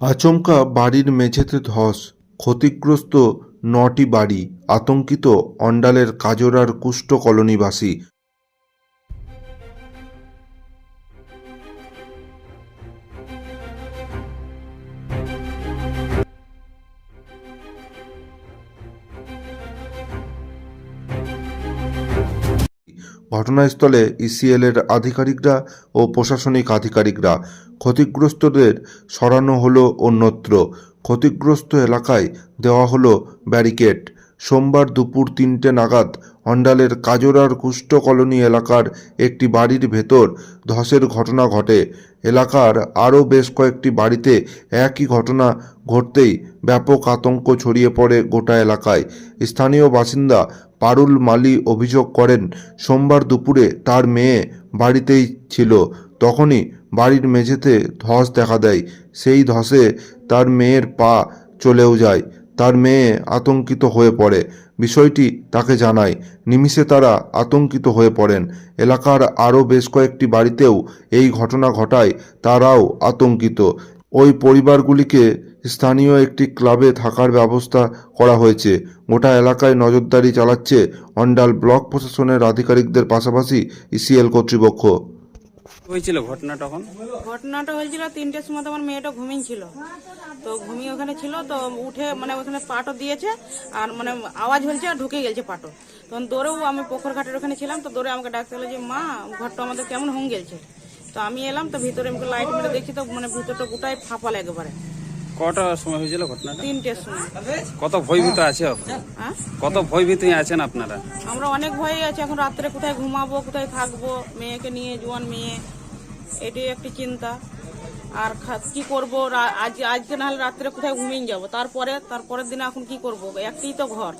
আচমকা বাড়ির মেঝেতে ধস ক্ষতিগ্রস্ত নটি বাড়ি আতঙ্কিত অন্ডালের কাজরার কুষ্ঠ কলোনিবাসী ঘটনাস্থলে ইসিএলের আধিকারিকরা ও প্রশাসনিক আধিকারিকরা ক্ষতিগ্রস্তদের সরানো হলো অন্যত্র। ক্ষতিগ্রস্ত এলাকায় দেওয়া হলো ব্যারিকেড। সোমবার দুপুর তিনটে নাগাদ অন্ডালের কাজরার কুষ্ঠ কলোনি এলাকার একটি বাড়ির ভেতর ধসের ঘটনা ঘটে। এলাকার আরও বেশ কয়েকটি বাড়িতে একই ঘটনা ঘটতেই ব্যাপক আতঙ্ক ছড়িয়ে পড়ে গোটা এলাকায়। স্থানীয় বাসিন্দা পারুল মালি অভিযোগ করেন, সোমবার দুপুরে তার মেয়ে বাড়িতেই ছিল। তখনই বাড়ির মেঝেতে ধস দেখা দেয়। সেই ধসে তার মেয়ের পা চলেও যায়। তার মেয়ে আতঙ্কিত হয়ে পড়ে। বিষয়টি তাকে জানায়। নিমিষে তারা আতঙ্কিত হয়ে পড়েন। এলাকার আরও বেশ কয়েকটি বাড়িতেও এই ঘটনা ঘটায়। তারাও আতঙ্কিত। ওই পরিবারগুলিকে স্থানীয় একটি ক্লাবে থাকার ব্যবস্থা করা হয়েছে। গোটা এলাকায় নজরদারি চালাচ্ছে অন্ডাল ব্লক প্রশাসনের আধিকারিকদের পাশাপাশি ইসিএল কর্তৃপক্ষ। হয়েছিল ঘটনা তখন? ঘটনাটা হয়েছিল তিনটের সময় তো আমার মেয়েটা ঘুমিয়েছিল তো ঘুমিয়ে ওখানে ছিল তো উঠে মানে ওখানে পাটও দিয়েছে আর মানে আওয়াজ হয়েছে আর ঢুকে গেছে পাটও। তখন দৌড়েও আমি পোখর ঘাটের ওখানে ছিলাম তো দৌড়ে আমাকে ডাকতে হলো যে মা ঘরটা আমাদের কেমন হং গেছে? তো আমি এলাম তো ভিতরে আমাকে লাইট মেরে দেখছি তো মানে ভিতরটা গোটাই ফাঁপাল একেবারে। কটার সময় হয়েছিল ঘটনাটা? তিনটের সময়। কত ভয়ভীত আছে? হ্যাঁ? কত ভয়ভীত আছেন আপনারা? আমরা অনেক ভয়ে আছি এখন রাত্রে কোথায় ঘুমাবো কোথায় থাকব মেয়েকে নিয়ে জোয়ান মেয়ে এটাই একটি চিন্তা। আর কি করব? আজ আজকে নাহলে রাত্রে কোথায় ঘুমিয়ে যাব? তারপরে তারপরের দিনে এখন কি করব? একটি তো ঘর।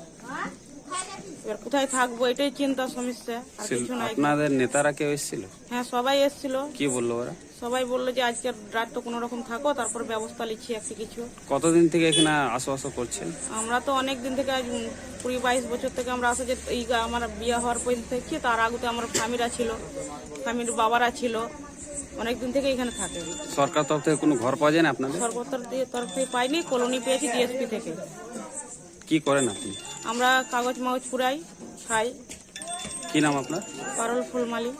এবার কোথায় থাকব এটাই চিন্তা সমস্যা আর কিছু নাই। আপনাদের নেতারা কেউ এসেছিল? হ্যাঁ সবাই এসেছিল। কি বলল ওরা? সবাই বলল যে আজকে রাত তো কোনো রকম থাকো তারপর ব্যবস্থা নিচ্ছি একটি কিছু। কতদিন থেকে এখানে আশ্বাস করছেন? আমরা তো অনেক দিন থেকে আজ কুড়ি বাইশ বছর থেকে আমরা আসে যে এই আমার বিয়ে হওয়ার পর্যন্ত থেকে তার আগে আমার স্বামীরা ছিল স্বামীর বাবারা ছিল অনেক দিন থেকে এখানে থাকে। সরকার তরফ থেকে কোনো ঘর পাওয়া যায় না আপনাদের? সরকার তরফ থেকে পাইনি কলোনি পেয়েছি ডিএসপি থেকে। কি করেন আপনি? আমরা কাগজ মাগজ পুরাই খাই। কি নাম আপনার? পারল ফুলমালি।